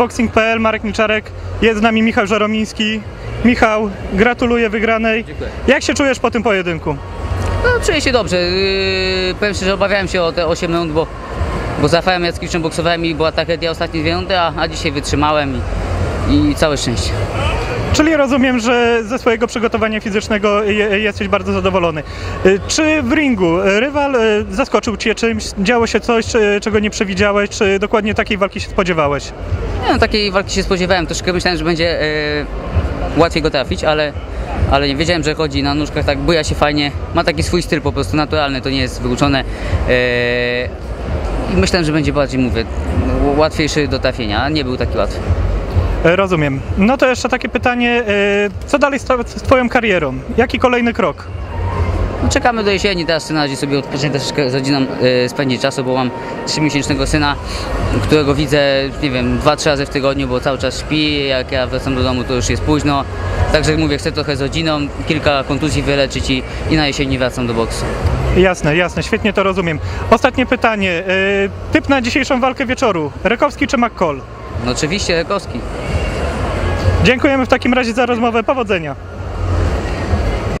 boxing.pl, Marek Milczarek, jest z nami Michał Żaromiński. Michał, gratuluję wygranej. Dziękuję. Jak się czujesz po tym pojedynku? No, czuję się dobrze. Yy, powiem szczerze, obawiałem się o te 8 minut, bo, bo z Rafałem Jackiewiczoem boksowałem i była tragedia ostatnie dwie rundy, a, a dzisiaj wytrzymałem i, i całe szczęście. Czyli rozumiem, że ze swojego przygotowania fizycznego je, jesteś bardzo zadowolony. Y, Czy w ringu y, rywal y, zaskoczył Cię czymś? Działo się coś, czy, czego nie przewidziałeś? Czy dokładnie takiej walki się spodziewałeś? No, takiej walki się spodziewałem. Troszkę myślałem, że będzie łatwiej go trafić, ale, ale nie wiedziałem, że chodzi na nóżkach, tak buja się fajnie. Ma taki swój styl po prostu naturalny, to nie jest wyuczone. E, I myślałem, że będzie bardziej, mówię, łatwiejszy do trafienia, a nie był taki łatwy. Y, Rozumiem. No to jeszcze takie pytanie, y, co dalej z, to- z Twoją karierą? Jaki kolejny krok? No, czekamy do jesieni, teraz na razie sobie odpocznę troszeczkę z rodziną e, spędzić czasu, bo mam 3-miesięcznego syna, którego widzę, nie wiem, 2-3 razy w tygodniu, bo cały czas śpi, jak ja wracam do domu to już jest późno. Także mówię, chcę trochę z rodziną, kilka kontuzji wyleczyć i, i na jesieni wracam do boksu. Jasne, jasne, świetnie to rozumiem. Ostatnie pytanie. y, Typ na dzisiejszą walkę wieczoru. Rekowski czy McCall? No oczywiście Rekowski. Dziękujemy w takim razie za rozmowę. Powodzenia.